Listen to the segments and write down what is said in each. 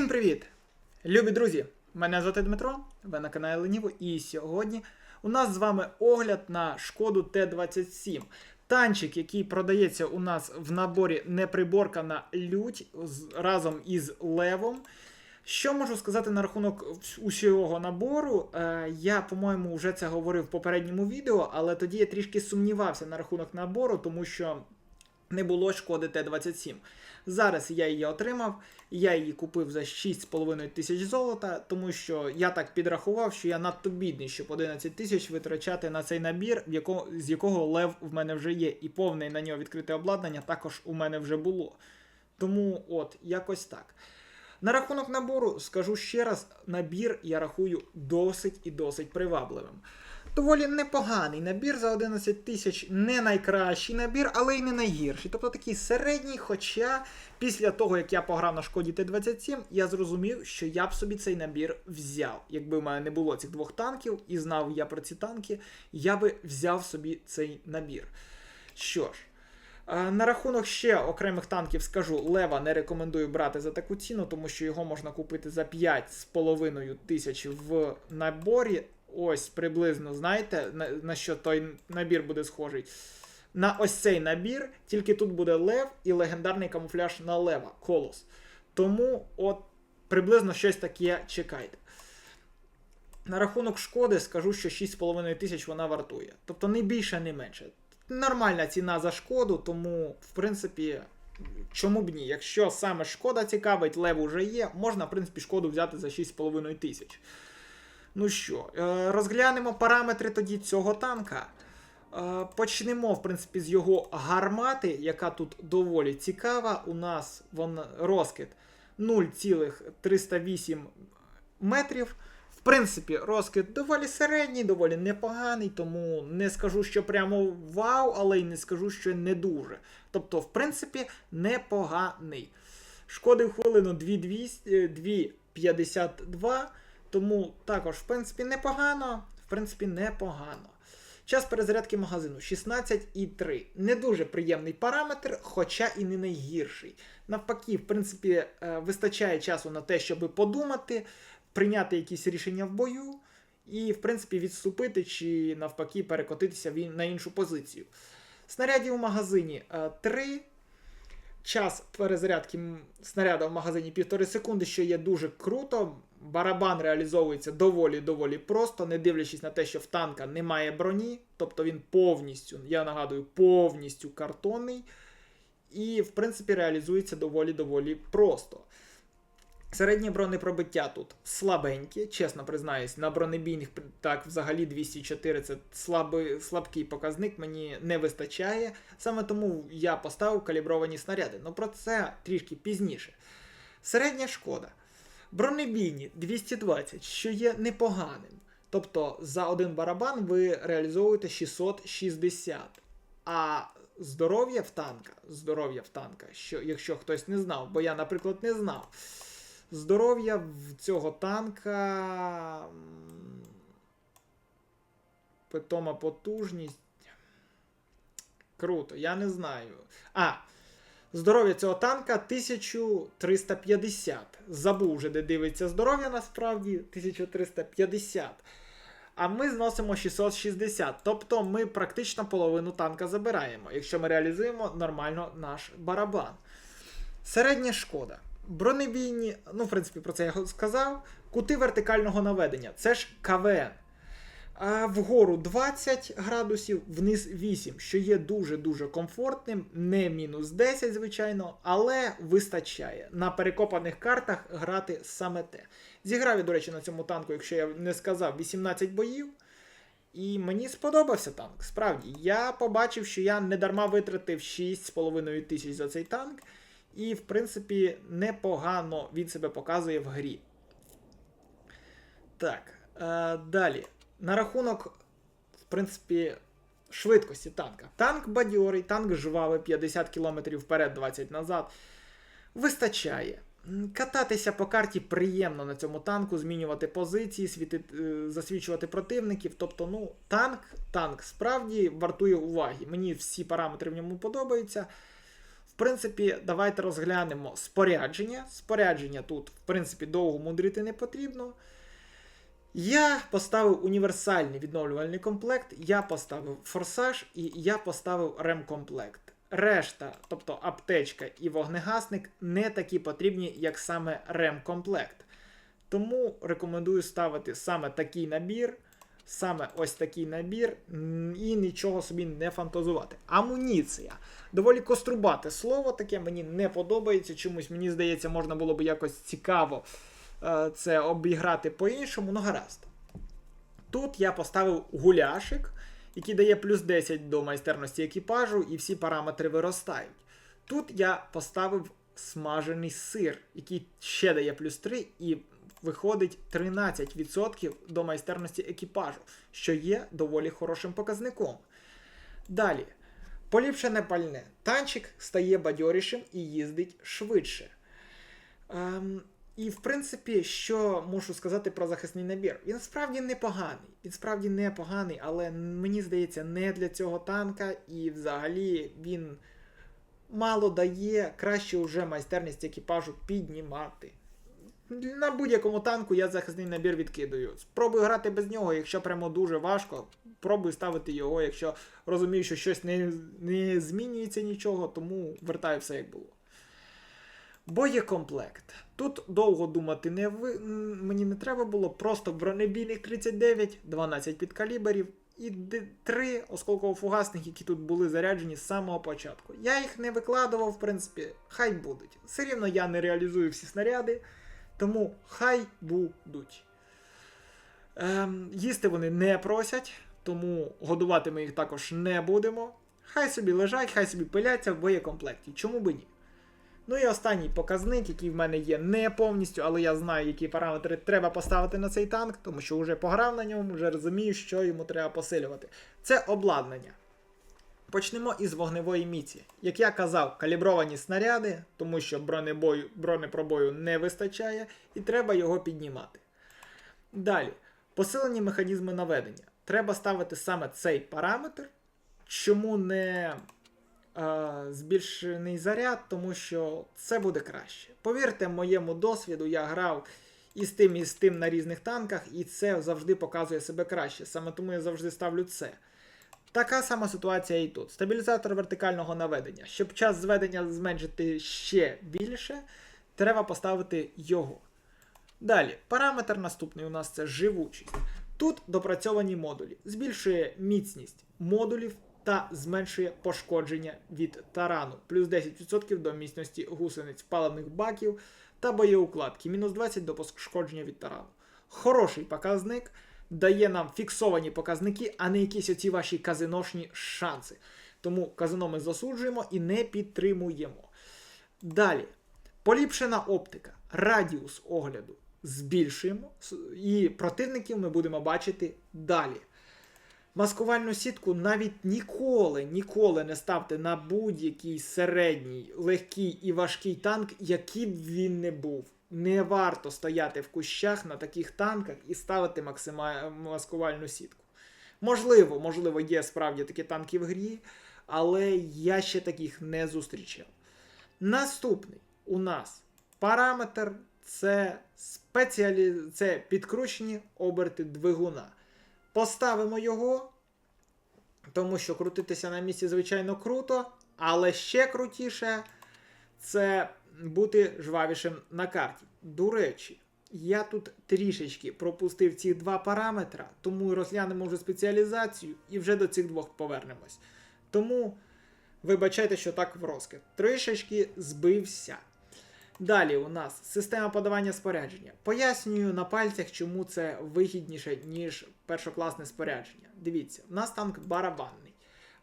Всім привіт! Любі друзі! Мене звати Дмитро, ви на каналі Леніво, і сьогодні у нас з вами огляд на шкоду Т-27. Танчик, який продається у нас в наборі неприборкана лють разом із левом. Що можу сказати на рахунок усього набору? Е, я, по-моєму, вже це говорив в попередньому відео, але тоді я трішки сумнівався на рахунок набору, тому що не було шкоди Т-27. Зараз я її отримав, я її купив за 6,5 тисяч золота, тому що я так підрахував, що я надто бідний, щоб 11 тисяч витрачати на цей набір, в яко, з якого лев в мене вже є, і повне на нього відкрите обладнання також у мене вже було. Тому от, якось так. На рахунок набору скажу ще раз: набір я рахую досить і досить привабливим. Доволі непоганий набір за 11 тисяч, не найкращий набір, але й не найгірший. Тобто такий середній. Хоча після того, як я пограв на шкоді Т-27, я зрозумів, що я б собі цей набір взяв. Якби в мене не було цих двох танків і знав я про ці танки, я би взяв собі цей набір. Що ж. Е, На рахунок ще окремих танків скажу, Лева не рекомендую брати за таку ціну, тому що його можна купити за 5,5 тисяч в наборі. Ось приблизно, знаєте, на, на що той набір буде схожий. На ось цей набір, тільки тут буде лев і легендарний камуфляж на лева колос. Тому от приблизно щось таке чекайте. На рахунок шкоди скажу, що 6,5 тисяч вона вартує. Тобто не більше, не менше. Нормальна ціна за шкоду, тому, в принципі, чому б ні? Якщо саме шкода цікавить, лев уже є, можна, в принципі, шкоду взяти за 6,5 тисяч. Ну що, е, розглянемо параметри тоді цього танка. Е, Почнемо, в принципі, з його гармати, яка тут доволі цікава. У нас вон розкид 0,308 метрів. В принципі, розкид доволі середній, доволі непоганий, тому не скажу, що прямо вау, але й не скажу, що не дуже. Тобто, в принципі, непоганий. Шкоди в хвилину 2200, е, 2,52, тому також, в принципі, непогано. В принципі, непогано. Час перезарядки магазину 16,3. Не дуже приємний параметр, хоча і не найгірший. Навпаки, в принципі, е, вистачає часу на те, щоб подумати, прийняти якісь рішення в бою, і, в принципі, відступити чи навпаки перекотитися на іншу позицію. Снарядів у магазині 3. Час перезарядки снаряда в магазині 1,5 секунди, що є дуже круто. Барабан реалізовується доволі-доволі просто, не дивлячись на те, що в танка немає броні, тобто він повністю, я нагадую, повністю картонний. І, в принципі, реалізується доволі-доволі просто. Середнє бронепробиття тут слабеньке, чесно признаюсь, на бронебійних так взагалі 204 це слабий, слабкий показник, мені не вистачає. Саме тому я поставив калібровані снаряди. Ну про це трішки пізніше. Середня шкода. Бронебійні 220, що є непоганим. Тобто за один барабан ви реалізовуєте 660. А здоров'я в танка, здоров'я в танка, що, якщо хтось не знав, бо я, наприклад, не знав. Здоров'я в цього танка. Питома потужність. Круто, я не знаю. А, здоров'я цього танка 1350. Забув вже, де дивиться здоров'я насправді 1350. А ми зносимо 660. Тобто ми практично половину танка забираємо, якщо ми реалізуємо нормально наш барабан. Середня шкода. Бронебійні, ну, в принципі, про це я сказав. Кути вертикального наведення. Це ж КВН. А вгору 20 градусів, вниз 8, що є дуже-дуже комфортним, не мінус 10, звичайно, але вистачає. На перекопаних картах грати саме те. Зіграв я, до речі, на цьому танку, якщо я не сказав, 18 боїв. І мені сподобався танк. Справді, я побачив, що я не дарма витратив 6,5 тисяч за цей танк. І, в принципі, непогано він себе показує в грі. Так, е, далі. На рахунок, в принципі, швидкості танка. Танк бадьорий, танк жвавий, 50 км вперед, 20 назад. Вистачає. Кататися по карті приємно на цьому танку, змінювати позиції, світи, е, засвічувати противників. Тобто, ну, танк, танк справді вартує уваги. Мені всі параметри в ньому подобаються. Принципі, давайте розглянемо спорядження. Спорядження тут, в принципі, довго мудрити не потрібно. Я поставив універсальний відновлювальний комплект, я поставив форсаж і я поставив ремкомплект. Решта, тобто аптечка і вогнегасник, не такі потрібні, як саме ремкомплект. Тому рекомендую ставити саме такий набір, саме ось такий набір, і нічого собі не фантазувати. Амуніція. Доволі кострубате слово таке, мені не подобається. Чомусь мені здається, можна було б якось цікаво е, це обіграти по-іншому, ну гаразд. Тут я поставив гуляшик, який дає плюс 10 до майстерності екіпажу, і всі параметри виростають. Тут я поставив смажений сир, який ще дає плюс 3, і виходить 13% до майстерності екіпажу, що є доволі хорошим показником. Далі. Поліпшене пальне. Танчик стає бадьорішим і їздить швидше. Ем, і, в принципі, що можу сказати про захисний набір? Він справді непоганий. Він справді непоганий, але мені здається, не для цього танка, і взагалі він мало дає краще вже майстерність екіпажу піднімати. На будь-якому танку я захисний набір відкидаю. Спробую грати без нього, якщо прямо дуже важко. Пробую ставити його, якщо розумію, що щось не, не змінюється нічого, тому вертаю все як було. Боєкомплект. Тут довго думати не ви... мені не треба було, просто бронебійних 39, 12 підкаліберів і 3 осколково-фугасних, які тут були заряджені з самого початку. Я їх не викладував, в принципі, хай будуть. Все рівно я не реалізую всі снаряди, тому хай будуть. Ем, їсти вони не просять, тому годувати ми їх також не будемо. Хай собі лежать, хай собі пиляться в боєкомплекті. Чому би ні? Ну і останній показник, який в мене є не повністю, але я знаю, які параметри треба поставити на цей танк, тому що вже пограв на ньому, вже розумію, що йому треба посилювати. Це обладнання. Почнемо із вогневої міці. Як я казав, калібровані снаряди, тому що бронебою, бронепробою не вистачає, і треба його піднімати. Далі, посилені механізми наведення. Треба ставити саме цей параметр. Чому не е, збільшений заряд, тому що це буде краще. Повірте моєму досвіду, я грав і з тим, і з тим на різних танках, і це завжди показує себе краще. Саме тому я завжди ставлю це. Така сама ситуація і тут. Стабілізатор вертикального наведення. Щоб час зведення зменшити ще більше, треба поставити його. Далі, параметр наступний у нас це живучість. Тут допрацьовані модулі. Збільшує міцність модулів та зменшує пошкодження від тарану. Плюс 10% до міцності гусениць паливних баків та боєукладки. Мінус 20% до пошкодження від тарану. Хороший показник. Дає нам фіксовані показники, а не якісь оці ваші казиношні шанси. Тому казино ми засуджуємо і не підтримуємо. Далі. Поліпшена оптика, радіус огляду збільшуємо, і противників ми будемо бачити далі. Маскувальну сітку навіть ніколи, ніколи не ставте на будь-який середній, легкий і важкий танк, який б він не був. Не варто стояти в кущах на таких танках і ставити максима... маскувальну сітку. Можливо, можливо, є справді такі танки в грі, але я ще таких не зустрічав. Наступний у нас параметр це спеціалі... це підкручені оберти двигуна. Поставимо його, тому що крутитися на місці, звичайно, круто, але ще крутіше це бути жвавішим на карті. До речі, я тут трішечки пропустив ці два параметра, тому розглянемо вже спеціалізацію і вже до цих двох повернемось. Тому вибачайте, що так в розкид. Трішечки збився. Далі у нас система подавання спорядження. Пояснюю на пальцях, чому це вигідніше, ніж першокласне спорядження. Дивіться, в нас танк барабанний.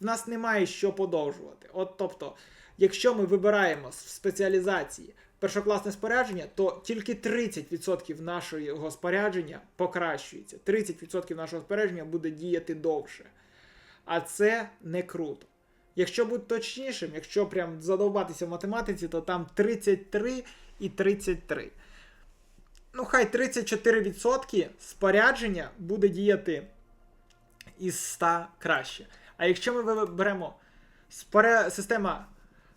В нас немає що подовжувати. От тобто, якщо ми вибираємо в спеціалізації першокласне спорядження, то тільки 30% нашого спорядження покращується. 30% нашого спорядження буде діяти довше. А це не круто. Якщо бути точнішим, якщо прям задовбатися в математиці, то там 33 і 33. Ну, хай 34% спорядження буде діяти із 100 краще. А якщо ми беремо споря... система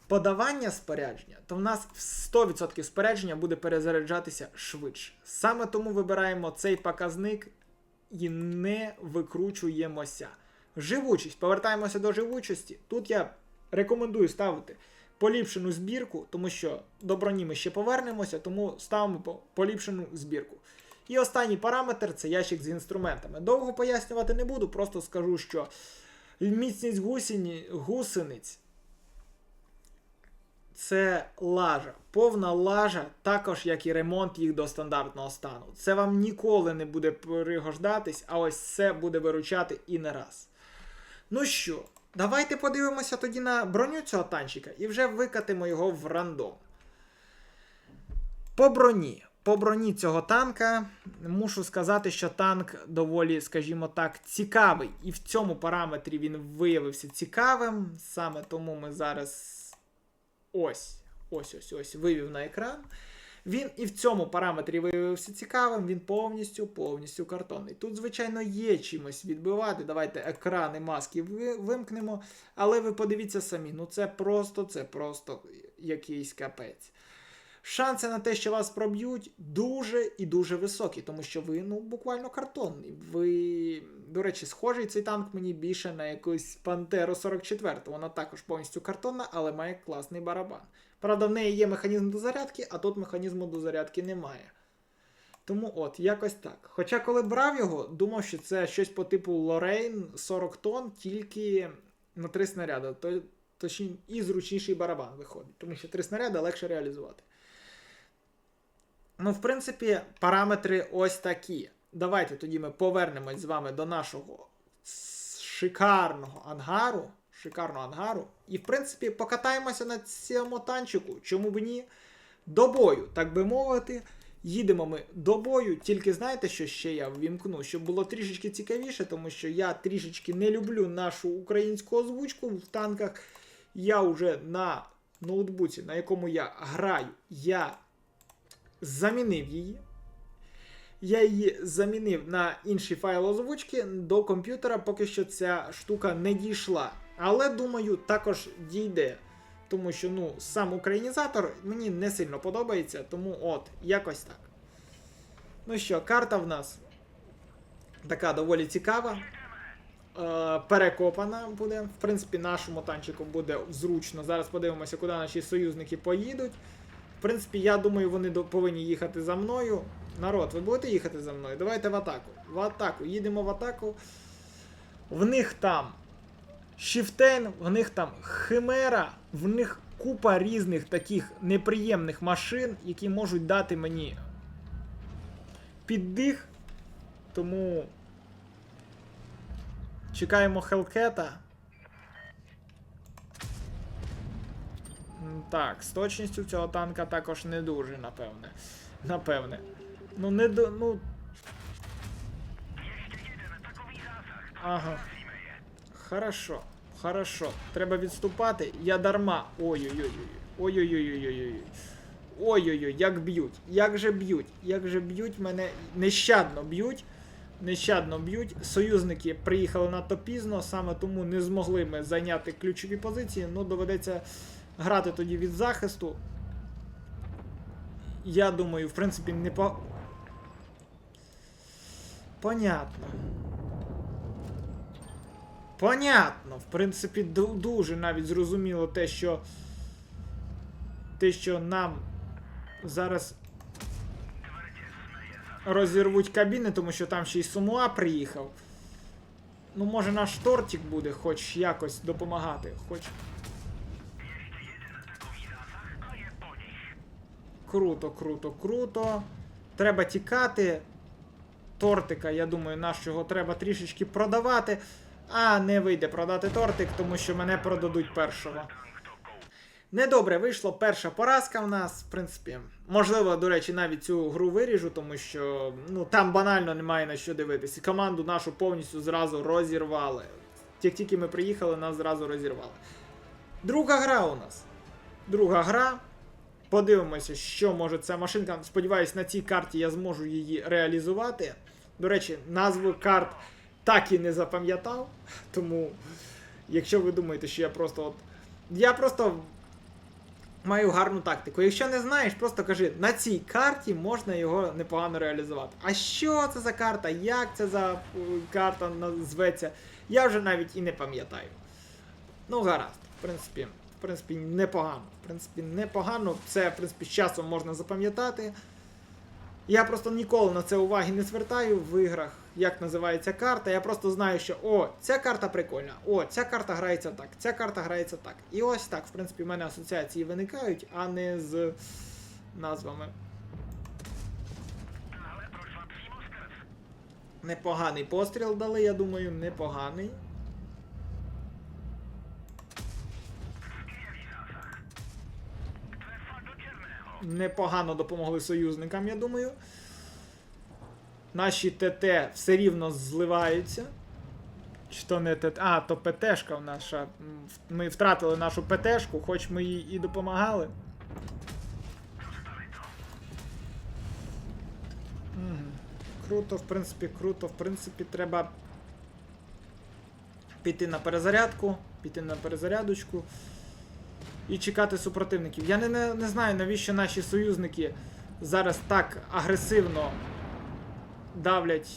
подавання спорядження, то в нас 100% спорядження буде перезаряджатися швидше. Саме тому вибираємо цей показник і не викручуємося. Живучість. Повертаємося до живучості. Тут я рекомендую ставити поліпшену збірку, тому що до броні ми ще повернемося, тому ставимо поліпшену збірку. І останній параметр це ящик з інструментами. Довго пояснювати не буду, просто скажу, що міцність гусені, гусениць це лажа. Повна лажа, також як і ремонт їх до стандартного стану. Це вам ніколи не буде пригождатись, а ось це буде виручати і не раз. Ну що, давайте подивимося тоді на броню цього танчика і вже викатимо його в рандом. По броні. По броні цього танка мушу сказати, що танк доволі, скажімо так, цікавий. І в цьому параметрі він виявився цікавим. Саме тому ми зараз ось, ось, ось, ось вивів на екран. Він і в цьому параметрі виявився цікавим, він повністю повністю картонний. Тут, звичайно, є чимось відбивати. Давайте екрани маски вимкнемо. Але ви подивіться самі, ну це просто, це просто якийсь капець. Шанси на те, що вас проб'ють, дуже і дуже високі, тому що ви ну буквально картонний. Ви, до речі, схожий цей танк мені більше на якусь Пантеру 44. Вона також повністю картонна, але має класний барабан. Правда, в неї є механізм дозарядки, а тут механізму дозарядки немає. Тому от, якось так. Хоча, коли брав його, думав, що це щось по типу Лорейн 40 тонн, тільки на три снаряди. То, точні, і зручніший барабан виходить, тому що три снаряди легше реалізувати. Ну, в принципі, параметри ось такі. Давайте тоді ми повернемось з вами до нашого шикарного ангару. Шикарного ангару. І, в принципі, покатаємося на цьому танчику. Чому б ні? До бою, так би мовити. Їдемо ми до бою, тільки знаєте, що ще я ввімкну, щоб було трішечки цікавіше, тому що я трішечки не люблю нашу українську озвучку в танках. Я вже на ноутбуці, на якому я граю, я замінив її. Я її замінив на інший файл озвучки до комп'ютера, поки що ця штука не дійшла. Але думаю, також дійде. Тому що ну, сам українізатор мені не сильно подобається, тому от, якось так. Ну що, карта в нас така доволі цікава. Е, перекопана буде. В принципі, нашому танчику буде зручно. Зараз подивимося, куди наші союзники поїдуть. Принципі, я думаю, вони повинні їхати за мною. Народ, ви будете їхати за мною? Давайте в атаку. В атаку. Їдемо в атаку. В них там Шіфтейн, в них там Химера, в них купа різних таких неприємних машин, які можуть дати мені піддих. Тому чекаємо Хелкета. Так, з точністю цього танка також не дуже, напевне. Напевне. Ну, не до. Ну. Ага. Хорошо, хорошо. Треба відступати. Я дарма. Ой-ой-ой. Ой-ой-ой-ой-ой. Ой-ой-ой, як б'ють. Як же б'ють? Як же б'ють мене. Нещадно б'ють. Нещадно б'ють. Союзники приїхали надто пізно, саме тому не змогли ми зайняти ключові позиції. Ну, доведеться грати тоді від захисту. Я думаю, в принципі, не по. Понятно. Понятно, в принципі, дуже навіть зрозуміло те, що. Те, що нам зараз розірвуть кабіни, тому що там ще й Сумуа приїхав. Ну, може, наш тортик буде хоч якось допомагати. Хоч. Круто, круто, круто. Треба тікати. Тортика, я думаю, нашого треба трішечки продавати. А не вийде продати тортик, тому що мене продадуть першого. Недобре вийшло перша поразка в нас, в принципі. Можливо, до речі, навіть цю гру виріжу, тому що ну, там банально немає на що дивитися. Команду нашу повністю зразу розірвали. Як тільки ми приїхали, нас зразу розірвали. Друга гра у нас. Друга гра. Подивимося, що може ця машинка. Сподіваюсь, на цій карті я зможу її реалізувати. До речі, назву карт так і не запам'ятав. Тому, якщо ви думаєте, що я просто от. Я просто маю гарну тактику. Якщо не знаєш, просто кажи, на цій карті можна його непогано реалізувати. А що це за карта? Як це за е, карта назветься? Я вже навіть і не пам'ятаю. Ну, гаразд, в принципі, в принципі, непогано. В принципі, непогано. Це, в принципі, з часом можна запам'ятати. Я просто ніколи на це уваги не звертаю в іграх, як називається карта. Я просто знаю, що о, ця карта прикольна, о, ця карта грається так, ця карта грається так. І ось так, в принципі, в мене асоціації виникають, а не з назвами. Непоганий постріл дали, я думаю, непоганий. Непогано допомогли союзникам, я думаю. Наші ТТ все рівно зливаються. Чи то не ТТ. А, то ПТшка наша. Ми втратили нашу ПТшку, хоч ми їй і допомагали. Круто, в принципі, круто. В принципі, треба піти на перезарядку, піти на перезарядочку і чекати супротивників. Я не, не, не знаю, навіщо наші союзники зараз так агресивно давлять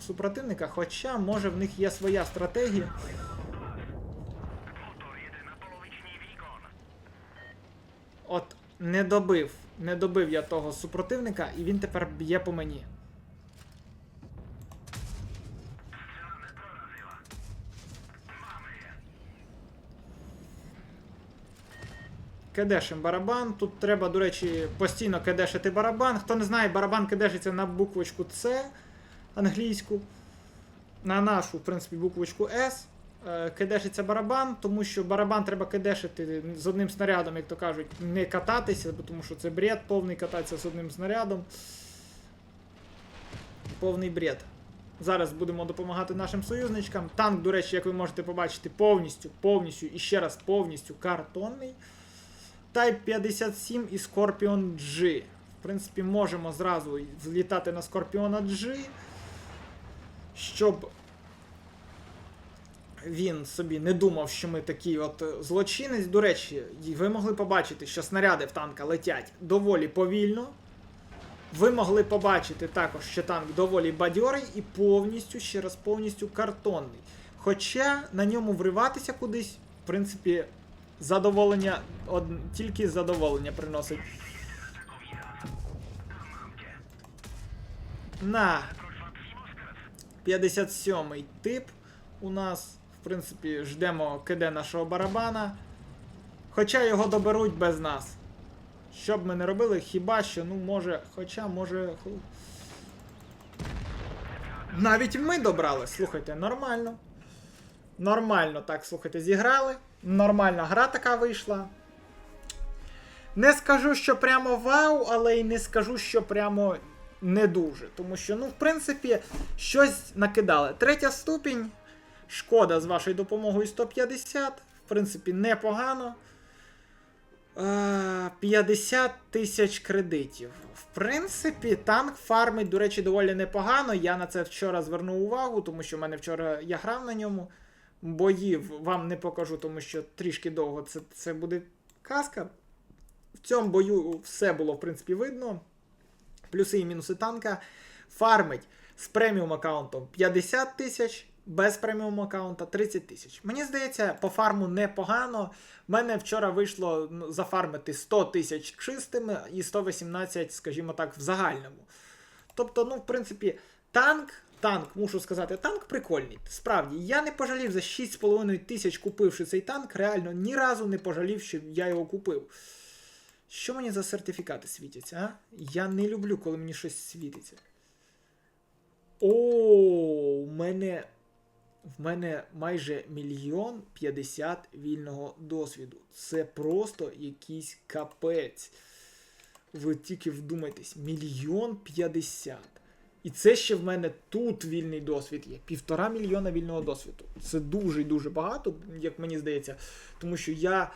супротивника, хоча, може, в них є своя стратегія. От, не добив. Не добив я того супротивника, і він тепер б'є по мені. Кедешим барабан. Тут треба, до речі, постійно кедешити барабан. Хто не знає, барабан кедешиться на буквочку С англійську. На нашу, в принципі, буквочку S. Е, Кедешиться барабан, тому що барабан треба кедешити з одним снарядом, як то кажуть, не кататися, тому що це бред повний кататися з одним снарядом. Повний бред. Зараз будемо допомагати нашим союзничкам. Танк, до речі, як ви можете побачити, повністю, повністю і ще раз повністю картонний. Type 57 і Scorpion G. В принципі, можемо зразу злітати на Scorpion G, щоб він собі не думав, що ми такий от злочинець. До речі, ви могли побачити, що снаряди в танка летять доволі повільно. Ви могли побачити також, що танк доволі бадьорий і повністю, ще раз повністю картонний. Хоча на ньому вриватися кудись, в принципі, задоволення, од... тільки задоволення приносить. На 57-й тип у нас, в принципі, ждемо КД нашого барабана. Хоча його доберуть без нас. Що б ми не робили, хіба що, ну, може, хоча, може. Навіть ми добрали, слухайте, нормально. Нормально, так, слухайте, зіграли. Нормальна гра така вийшла. Не скажу, що прямо вау, але й не скажу, що прямо не дуже. Тому що, ну, в принципі, щось накидали. Третя ступінь. Шкода з вашою допомогою 150. В принципі, непогано. Е, 50 тисяч кредитів. В принципі, танк фармить, до речі, доволі непогано. Я на це вчора звернув увагу, тому що в мене вчора я грав на ньому. Боїв вам не покажу, тому що трішки довго це, це буде казка. В цьому бою все було, в принципі, видно. Плюси і мінуси танка. Фармить з преміум аккаунтом 50 тисяч, без преміум аккаунта 30 тисяч. Мені здається, по фарму непогано. У мене вчора вийшло ну, зафармити 100 тисяч чистими і 118, скажімо так, в загальному. Тобто, ну, в принципі, танк. Танк, мушу сказати, танк прикольний. Справді, я не пожалів за 6,5 тисяч купивши цей танк, реально ні разу не пожалів, що я його купив. Що мені за сертифікати світяться, а? Я не люблю, коли мені щось світиться. О, у мене. В мене майже мільйон п'ятдесят вільного досвіду. Це просто якийсь капець. Ви тільки вдумайтесь, мільйон п'ятдесят. І це ще в мене тут вільний досвід є. Півтора мільйона вільного досвіду. Це дуже і дуже багато, як мені здається. Тому що я,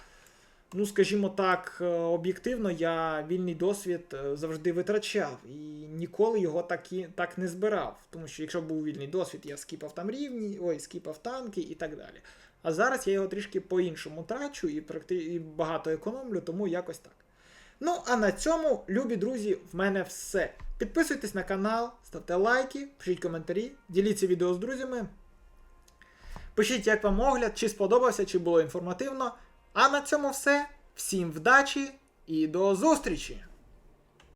ну скажімо так, е, об'єктивно, я вільний досвід е, завжди витрачав і ніколи його так, і, так не збирав. Тому що якщо був вільний досвід, я скіпав там рівні, ой, скіпав танки і так далі. А зараз я його трішки по-іншому трачу і, практи... і багато економлю, тому якось так. Ну, а на цьому, любі друзі, в мене все. Підписуйтесь на канал, ставте лайки, пишіть коментарі, діліться відео з друзями. Пишіть, як вам огляд, чи сподобався, чи було інформативно. А на цьому все. Всім вдачі і до зустрічі!